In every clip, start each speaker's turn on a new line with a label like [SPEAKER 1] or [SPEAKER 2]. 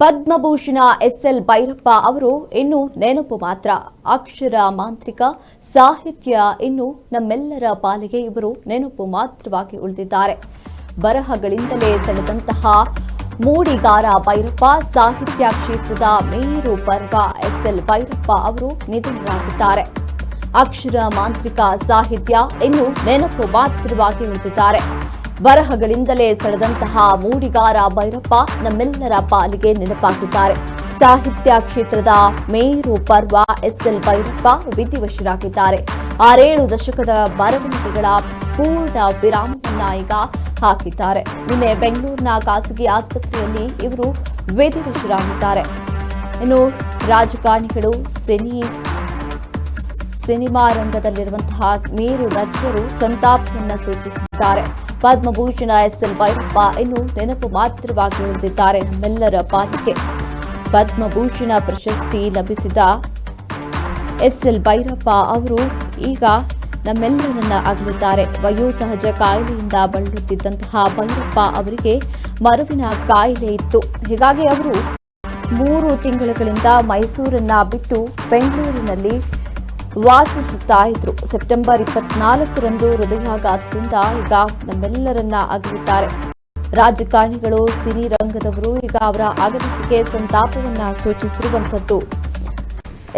[SPEAKER 1] Padma Bhushan SL Bhyrappa ಅವರು ಇನ್ನು ನೆನಪು ಮಾತ್ರ. ಅಕ್ಷರ ಮಾಂತ್ರಿಕ, ಸಾಹಿತ್ಯ ಇನ್ನು ನಮ್ಮೆಲ್ಲರ ಪಾಲಿಗೆ ಇವರು ನೆನಪು ಮಾತ್ರವಾಗಿ ಉಳಿದಿದ್ದಾರೆ. ಬರಹಗಳಿಂದಲೇ ಸೆಳೆದಂತಹ ಮೂಡಿಗಾರ ಭೈರಪ್ಪ, ಸಾಹಿತ್ಯ ಕ್ಷೇತ್ರದ ಮೇರು ಪರ್ವ ಎಸ್ಎಲ್ ಭೈರಪ್ಪ ಅವರು ನಿಧನರಾಗಿದ್ದಾರೆ. ಅಕ್ಷರ ಮಾಂತ್ರಿಕ, ಸಾಹಿತ್ಯ ಇನ್ನು ನೆನಪು ಮಾತ್ರವಾಗಿ ಉಳಿದಿದ್ದಾರೆ. ಬರಹಗಳಿಂದಲೇ ಸೆಳೆದಂತಹ ಮೂಡಿಗಾರ ಭೈರಪ್ಪ ನಮ್ಮೆಲ್ಲರ ಪಾಲಿಗೆ ನೆನಪಾಗಿದ್ದಾರೆ ಸಾಹಿತ್ಯ ಕ್ಷೇತ್ರದ ಮೇರು ಪರ್ವ ಎಸ್ಎಲ್ ಭೈರಪ್ಪ ವಿಧಿವಶರಾಗಿದ್ದಾರೆ. ಆರೇಳು ದಶಕದ ಬರವಣಿಗೆಗಳ ಪೂರ್ಣ ವಿರಾಮ ಈಗ ಹಾಕಿದ್ದಾರೆ. ನಿನ್ನೆ ಬೆಂಗಳೂರಿನ ಖಾಸಗಿ ಆಸ್ಪತ್ರೆಯಲ್ಲಿ ಇವರು ವಿಧಿವಶರಾಗಿದ್ದಾರೆ. ಇನ್ನು ರಾಜಕಾರಣಿಗಳು ಸಿನಿ ಸಿನಿಮಾ ರಂಗದಲ್ಲಿರುವಂತಹ ಮೇರು ನಟರು ಸಂತಾಪವನ್ನು ಸೂಚಿಸಿದ್ದಾರೆ. ಪದ್ಮಭೂಷಣ ಎಸ್ಎಲ್ ಭೈರಪ್ಪ ಇನ್ನು ನೆನಪು ಮಾತ್ರವಾಗಿ ಉಳಿದಿದ್ದಾರೆ ನಮ್ಮೆಲ್ಲರ ಪಾಲಿಗೆ. ಪದ್ಮಭೂಷಣ ಪ್ರಶಸ್ತಿ ಲಭಿಸಿದ ಎಸ್ ಎಲ್ ಭೈರಪ್ಪ ಅವರು ಈಗ ನಮ್ಮೆಲ್ಲರನ್ನ ಅಗಲಿದ್ದಾರೆ. ವಯೋಸಹಜ ಕಾಯಿಲೆಯಿಂದ ಬಳಲುತ್ತಿದ್ದಂತಹ ಭೈರಪ್ಪ ಅವರಿಗೆ ಮರುವಿನ ಕಾಯಿಲೆ ಇತ್ತು. ಹೀಗಾಗಿ ಅವರು ಮೂರು ತಿಂಗಳುಗಳಿಂದ ಮೈಸೂರನ್ನ ಬಿಟ್ಟು ಬೆಂಗಳೂರಿನಲ್ಲಿ ವಾಸಿಸುತ್ತಾ ಇದ್ರು. ಸೆಪ್ಟೆಂಬರ್ ಇಪ್ಪತ್ನಾಲ್ಕರಂದು ಹೃದಯಾಘಾತದಿಂದ ಈಗ ನಮ್ಮೆಲ್ಲರನ್ನ ಅಗಲಿದ್ದಾರೆ ರಾಜಕಾರಣಿಗಳು, ಸಿನಿ ರಂಗದವರು ಈಗ ಅವರ ಅಗಲಿಕೆಗೆ ಸಂತಾಪವನ್ನ ಸೂಚಿಸಿರುವಂತದ್ದು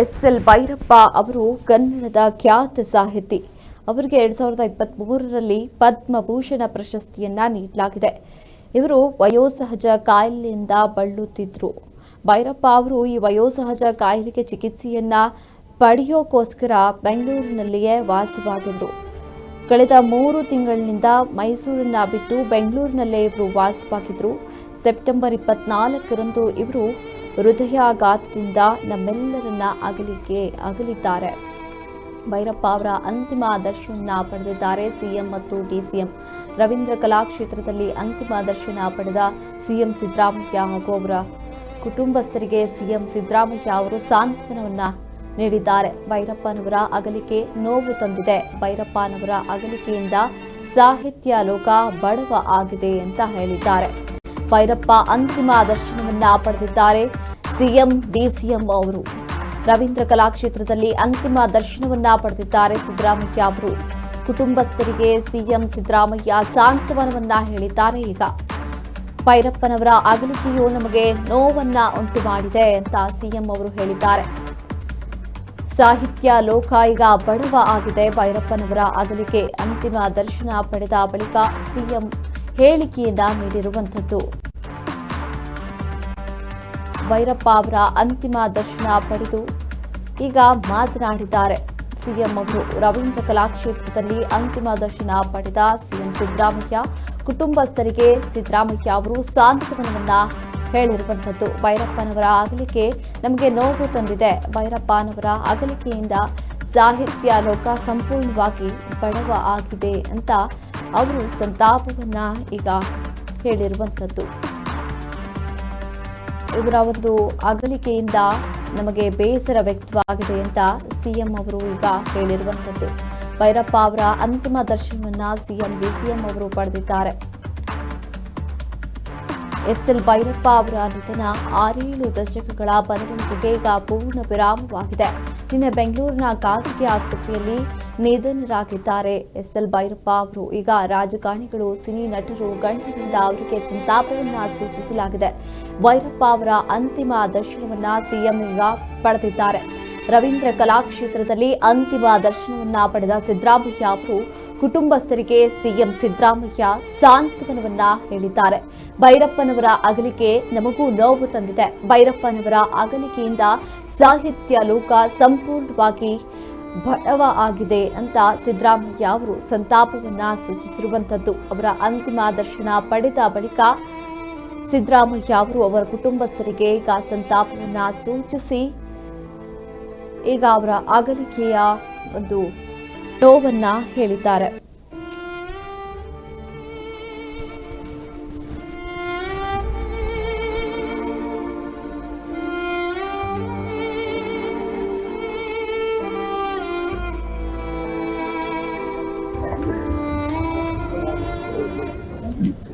[SPEAKER 1] ಎಸ್ಎಲ್ ಭೈರಪ್ಪ ಅವರು ಕನ್ನಡದ ಖ್ಯಾತ ಸಾಹಿತಿ. ಅವರಿಗೆ ಎರಡ್ ಸಾವಿರದ ಇಪ್ಪತ್ತ್ ಮೂರರಲ್ಲಿ ಪದ್ಮಭೂಷಣ ಪ್ರಶಸ್ತಿಯನ್ನ ನೀಡಲಾಗಿದೆ. ಇವರು ವಯೋಸಹಜ ಕಾಯಿಲೆಯಿಂದ ಬಳಲುತ್ತಿದ್ರು. ಭೈರಪ್ಪ ಅವರು ಈ ವಯೋಸಹಜ ಕಾಯಿಲೆಗೆ ಚಿಕಿತ್ಸೆಯನ್ನ ಪಡೆಯೋಕ್ಕೋಸ್ಕರ ಬೆಂಗಳೂರಿನಲ್ಲಿಯೇ ವಾಸವಾಗಿದ್ರು ಕಳೆದ ಮೂರು ತಿಂಗಳಿನಿಂದ ಮೈಸೂರನ್ನ ಬಿಟ್ಟು ಬೆಂಗಳೂರಿನಲ್ಲೇ ಇವರು ವಾಸವಾಗಿದ್ರು. ಸೆಪ್ಟೆಂಬರ್ ಇಪ್ಪತ್ನಾಲ್ಕರಂದು ಇವರು ಹೃದಯಾಘಾತದಿಂದ ನಮ್ಮೆಲ್ಲರನ್ನ ಅಗಲಿಕೆ, ಅಗಲಿದ್ದಾರೆ. ಭೈರಪ್ಪ ಅವರ ಅಂತಿಮ ದರ್ಶನ ಪಡೆದಿದ್ದಾರೆ ಸಿಎಂ ಮತ್ತು ಡಿಸಿಎಂ. ರವೀಂದ್ರ ಕಲಾಕ್ಷೇತ್ರದಲ್ಲಿ ಅಂತಿಮ ದರ್ಶನ ಪಡೆದ ಸಿಎಂ ಸಿದ್ದರಾಮಯ್ಯ ಹಾಗೂ ಅವರ ಕುಟುಂಬಸ್ಥರಿಗೆ ಸಿಎಂ ಸಿದ್ದರಾಮಯ್ಯ ಅವರು ಸಾಂತ್ವನವನ್ನ ನೀಡಿದ್ದಾರೆ. ಭೈರಪ್ಪನವರ ಅಗಲಿಕೆ ನೋವು ತಂದಿದೆ. ಭೈರಪ್ಪನವರ ಅಗಲಿಕೆಯಿಂದ ಸಾಹಿತ್ಯ ಲೋಕ ಬಡವ ಆಗಿದೆ ಅಂತ ಹೇಳಿದ್ದಾರೆ. ಭೈರಪ್ಪ ಅಂತಿಮ ದರ್ಶನವನ್ನ ಪಡೆದಿದ್ದಾರೆ. ಸಿಎಂ, ಡಿಸಿಎಂ ಅವರು. ರವೀಂದ್ರ ಕಲಾಕ್ಷೇತ್ರದಲ್ಲಿ ಅಂತಿಮ ದರ್ಶನವನ್ನ ಪಡೆದಿದ್ದಾರೆ ಸಿದ್ದರಾಮಯ್ಯ ಅವರು. ಕುಟುಂಬಸ್ಥರಿಗೆ ಸಿಎಂ ಸಿದ್ದರಾಮಯ್ಯ ಸಾಂತ್ವನವನ್ನ ಹೇಳಿದ್ದಾರೆ ಈಗ. ಭೈರಪ್ಪನವರ ಅಗಲಿಕೆಯು ನಮಗೆ ನೋವನ್ನ ಉಂಟು ಮಾಡಿದೆ ಅಂತ ಸಿಎಂ ಅವರು ಹೇಳಿದ್ದಾರೆ. ಸಾಹಿತ್ಯ ಲೋಕ ಈಗ ಬಡವ ಆಗಿದೆ. ಭೈರಪ್ಪನವರ ಅಗಲಿಕೆ ಅಂತಿಮ ದರ್ಶನ ಪಡೆದ ಬಳಿಕ ಸಿಎಂ ಹೇಳಿಕೆಯಿಂದ ನೀಡಿರುವಂಥದ್ದು. ಭೈರಪ್ಪ ಅವರ ಅಂತಿಮ ದರ್ಶನ ಪಡೆದು ಈಗ ಮಾತನಾಡಿದ್ದಾರೆ. ಸಿಎಂ ಅವರು ರವೀಂದ್ರ ಕಲಾಕ್ಷೇತ್ರದಲ್ಲಿ ಅಂತಿಮ ದರ್ಶನ ಪಡೆದ ಸಿಎಂ ಸಿದ್ದರಾಮಯ್ಯ. ಕುಟುಂಬಸ್ಥರಿಗೆ ಸಿದ್ದರಾಮಯ್ಯ ಅವರು ಸಾಂತ್ವನವನ್ನ ಹೇಳಿರುವಂಥದ್ದು. ಭೈರಪ್ಪನವರ ಅಗಲಿಕೆ ನಮಗೆ ನೋವು ತಂದಿದೆ. ಭೈರಪ್ಪನವರ ಅಗಲಿಕೆಯಿಂದ ಸಾಹಿತ್ಯ ಲೋಕ ಸಂಪೂರ್ಣವಾಗಿ ಬಡವ ಆಗಿದೆ ಅಂತ ಅವರು ಸಂತಾಪವನ್ನ ಈಗ ಹೇಳಿರುವಂಥದ್ದು. ಇವರ ಒಂದು ಅಗಲಿಕೆಯಿಂದ ನಮಗೆ ಬೇಸರ ವ್ಯಕ್ತವಾಗಿದೆ ಅಂತ ಸಿಎಂ ಅವರು ಈಗ ಹೇಳಿರುವಂಥದ್ದು. ಭೈರಪ್ಪ ಅವರ ಅಂತಿಮ ದರ್ಶನವನ್ನ ಸಿಎಂ ಬಿಸಿಎಂ ಅವರು ಪಡೆದಿದ್ದಾರೆ. ಎಸ್ಎಲ್ ಭೈರಪ್ಪ ಅವರ ನಿಧನ ಆರೇಳು ದಶಕಗಳ ಬರವಣಿಗೆಗೆ ಈಗ ಪೂರ್ಣ ವಿರಾಮವಾಗಿದೆ. ನಿನ್ನೆ ಬೆಂಗಳೂರಿನ ಖಾಸಗಿ ಆಸ್ಪತ್ರೆಯಲ್ಲಿ ನಿಧನರಾಗಿದ್ದಾರೆ. ಎಸ್ಎಲ್ ಭೈರಪ್ಪ ಅವರು ಈಗ ರಾಜಕಾರಣಿಗಳು, ಸಿನಿ ನಟರು, ಗಣ್ಯರಿಂದ ಅವರಿಗೆ ಸಂತಾಪವನ್ನು ಸೂಚಿಸಲಾಗಿದೆ. ಭೈರಪ್ಪ ಅವರ ಅಂತಿಮ ದರ್ಶನವನ್ನ ಸಿಎಂ ಈಗ ಪಡೆದಿದ್ದಾರೆ. ರವೀಂದ್ರ ಕಲಾಕ್ಷೇತ್ರದಲ್ಲಿ ಅಂತಿಮ ದರ್ಶನವನ್ನ ಪಡೆದ ಸಿದ್ದರಾಮಯ್ಯ ಅವರು ಕುಟುಂಬಸ್ಥರಿಗೆ ಸಿಎಂ ಸಿದ್ದರಾಮಯ್ಯ ಸಾಂತ್ವನವನ್ನ ಹೇಳಿದ್ದಾರೆ. ಭೈರಪ್ಪನವರ ಅಗಲಿಕೆ ನಮಗೂ ನೋವು ತಂದಿದೆ. ಭೈರಪ್ಪನವರ ಅಗಲಿಕೆಯಿಂದ ಸಾಹಿತ್ಯ ಲೋಕ ಸಂಪೂರ್ಣವಾಗಿ ಬಡವ ಆಗಿದೆ ಅಂತ ಸಿದ್ದರಾಮಯ್ಯ ಅವರು ಸಂತಾಪವನ್ನ ಸೂಚಿಸಿರುವಂಥದ್ದು. ಅವರ ಅಂತಿಮ ದರ್ಶನ ಪಡೆದ ಬಳಿಕ ಸಿದ್ದರಾಮಯ್ಯ ಅವರು ಅವರ ಕುಟುಂಬಸ್ಥರಿಗೆ ಈಗ ಸಂತಾಪವನ್ನ ಸೂಚಿಸಿ, ಈಗ ಅವರ ಅಗಲಿಕೆಯ ಒಂದು ನೋವನ್ನ ಹೇಳಿದ್ದಾರೆ.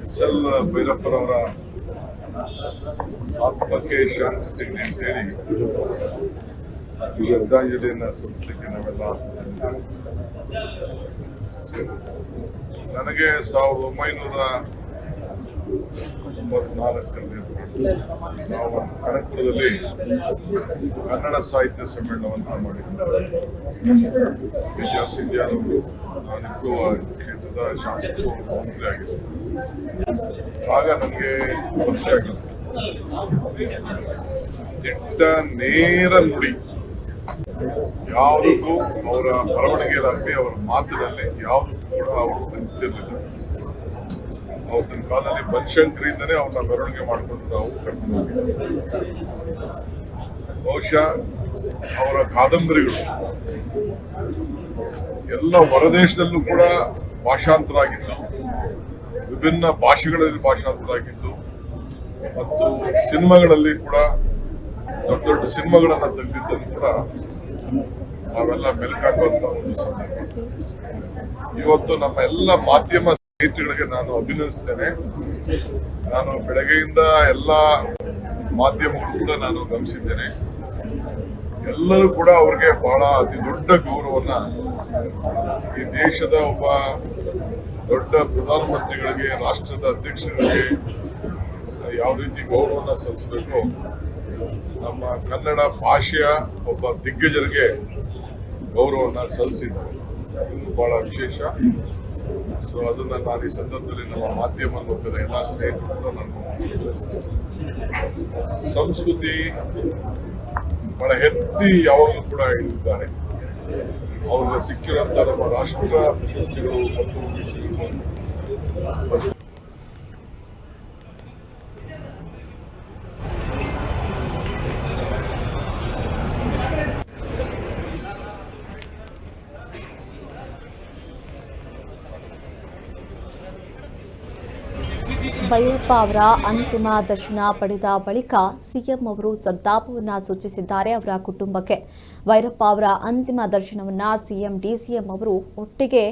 [SPEAKER 2] ಎಸ್ ಎಲ್ ಭೈರಪ್ಪನವರ ಆತ್ಮ ಕುಟುಂಬಕ್ಕೆ ಶಾಂತಿ ಸಿಗಲಿ ಅಂತೇಳಿ ಈ ಶ್ರದ್ಧಾಂಜಲಿಯನ್ನ ಸಲ್ಲಿಸಲಿಕ್ಕೆ ನಾವೆಲ್ಲ ನನಗೆ ಸಾವಿರದ ಒಂಬೈನೂರ ತೊಂಬತ್ನಾಲ್ಕರಲ್ಲಿ ನಾವು ಕನಕಪುರದಲ್ಲಿ ಕನ್ನಡ ಸಾಹಿತ್ಯ ಸಮ್ಮೇಳನವನ್ನು ಮಾಡಿದ್ವಿ. ವಿಜಯ ಸಿಂಧ್ಯಾನವರು ನಾನಿಬ್ಬರು ಕ್ಷೇತ್ರದ ಶಾಸಕರು ಮಂತ್ರಿ ಆಗಿದ್ದರು ಆಗ ನನಗೆ ಆಗಿಲ್ಲ ದಿಟ್ಟ ನೇರ ನುಡಿ ಯಾವುದಕ್ಕೂ ಅವರ ಬರವಣಿಗೆಯಲ್ಲಾಗಲಿ ಅವರ ಮಾತಿನಲ್ಲಿ ಯಾವುದಕ್ಕೂ ಕೂಡ ಅವರು ಅವ್ರ ಅವತ್ತಿನ ಕಾಲದಲ್ಲಿ ಬನಶಂಕರಿಯಿಂದನೇ ಅವ್ರನ್ನ ಮೆರವಣಿಗೆ ಮಾಡಿಕೊಂಡು ನಾವು ಕರ್ಕೊಂಡು ಬಹುಶಃ ಅವರ ಕಾದಂಬರಿಗಳು ಎಲ್ಲ ಹೊರದೇಶದಲ್ಲೂ ಕೂಡ ಭಾಷಾಂತರ ಆಗಿದ್ದು ವಿಭಿನ್ನ ಭಾಷೆಗಳಲ್ಲಿ ಭಾಷಾಂತರ ಆಗಿದ್ದು ಮತ್ತು ಸಿನಿಮಾಗಳಲ್ಲಿ ಕೂಡ ದೊಡ್ಡ ದೊಡ್ಡ ಸಿನಿಮಾಗಳನ್ನ ತೆಗೆದಿದ್ದನ್ನು ಕೂಡ ನಾವೆಲ್ಲ ಮೆಲುಕಾಕುವಂತ ಒಂದು ಸಂದರ್ಭ ಇವತ್ತು ನಮ್ಮ ಎಲ್ಲ ಮಾಧ್ಯಮ ಸ್ನೇಹಿತರಿಗೆ ನಾನು ಅಭಿನಂದಿಸ್ತೇನೆ. ನಾನು ಬೆಳಗ್ಗೆಯಿಂದ ಎಲ್ಲ ಮಾಧ್ಯಮಗಳು ಕೂಡ ನಾನು ಗಮನಿಸಿದ್ದೇನೆ. ಎಲ್ಲರೂ ಕೂಡ ಅವ್ರಿಗೆ ಬಹಳ ಅತಿ ದೊಡ್ಡ ಗೌರವನ್ನ ಈ ದೇಶದ ಒಬ್ಬ ದೊಡ್ಡ ಪ್ರಧಾನಮಂತ್ರಿಗಳಿಗೆ, ರಾಷ್ಟ್ರದ ಅಧ್ಯಕ್ಷರಿಗೆ ಯಾವ ರೀತಿ ಗೌರವನ ಸಲ್ಲಿಸಬೇಕು? ನಮ್ಮ ಕನ್ನಡ ಭಾಷೆಯ ಒಬ್ಬ ದಿಗ್ಗಜರಿಗೆ ಗೌರವವನ್ನು ಸಲ್ಲಿಸಿದ್ದು ಇದು ಬಹಳ ವಿಶೇಷ. ಸೊ ಅದನ್ನ ನಾನು ಈ ಸಂದರ್ಭದಲ್ಲಿ ನಮ್ಮ ಮಾಧ್ಯಮ ಗೊತ್ತದ ಎಲ್ಲ ಸ್ನೇಹಿತರು ಕೂಡ ನಾನು ಸಂಸ್ಕೃತಿ ಬಹಳ ಎತ್ತಿ ಯಾವಾಗಲೂ ಕೂಡ ಇದ್ದಾರೆ ಅವ್ರಿಗೆ ಸಿಕ್ಕಿರೋಂಥ ನಮ್ಮ ರಾಷ್ಟ್ರ ಪ್ರಶಸ್ತಿಗಳು ಮತ್ತು
[SPEAKER 1] ಅವರ ಅಂತಿಮ ದರ್ಶನ ಪಡೆದ ಬಳಿಕ ಸಿಎಂ ಅವರು ಸಂತಾಪವನ್ನು ಸೂಚಿಸಿದ್ದಾರೆ ಅವರ ಕುಟುಂಬಕ್ಕೆ. ಭೈರಪ್ಪ ಅವರ ಅಂತಿಮ ದರ್ಶನವನ್ನ ಸಿಎಂ, ಡಿಸಿಎಂ ಅವರು ಒಟ್ಟಿಗೆ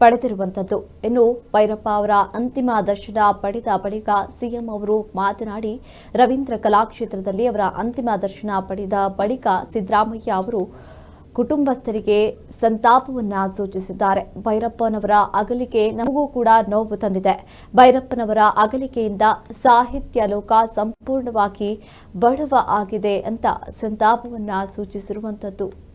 [SPEAKER 1] ಪಡೆದಿರುವಂತದ್ದು ಇನ್ನು ಭೈರಪ್ಪ ಅವರ ಅಂತಿಮ ದರ್ಶನ ಪಡೆದ ಬಳಿಕ ಸಿಎಂ ಅವರು ಮಾತನಾಡಿ, ರವೀಂದ್ರ ಕಲಾಕ್ಷೇತ್ರದಲ್ಲಿ ಅವರ ಅಂತಿಮ ದರ್ಶನ ಪಡೆದ ಬಳಿಕ ಸಿದ್ದರಾಮಯ್ಯ ಅವರು ಕುಟುಂಬಸ್ಥರಿಗೆ ಸಂತಾಪವನ್ನ ಸೂಚಿಸಿದ್ದಾರೆ. ಭೈರಪ್ಪನವರ ಅಗಲಿಕೆ ನಮಗೂ ಕೂಡ ನೋವು ತಂದಿದೆ. ಭೈರಪ್ಪನವರ ಅಗಲಿಕೆಯಿಂದ ಸಾಹಿತ್ಯ ಲೋಕ ಸಂಪೂರ್ಣವಾಗಿ ಬಡವ ಆಗಿದೆ ಅಂತ ಸಂತಾಪವನ್ನ ಸೂಚಿಸಿರುವಂತದ್ದು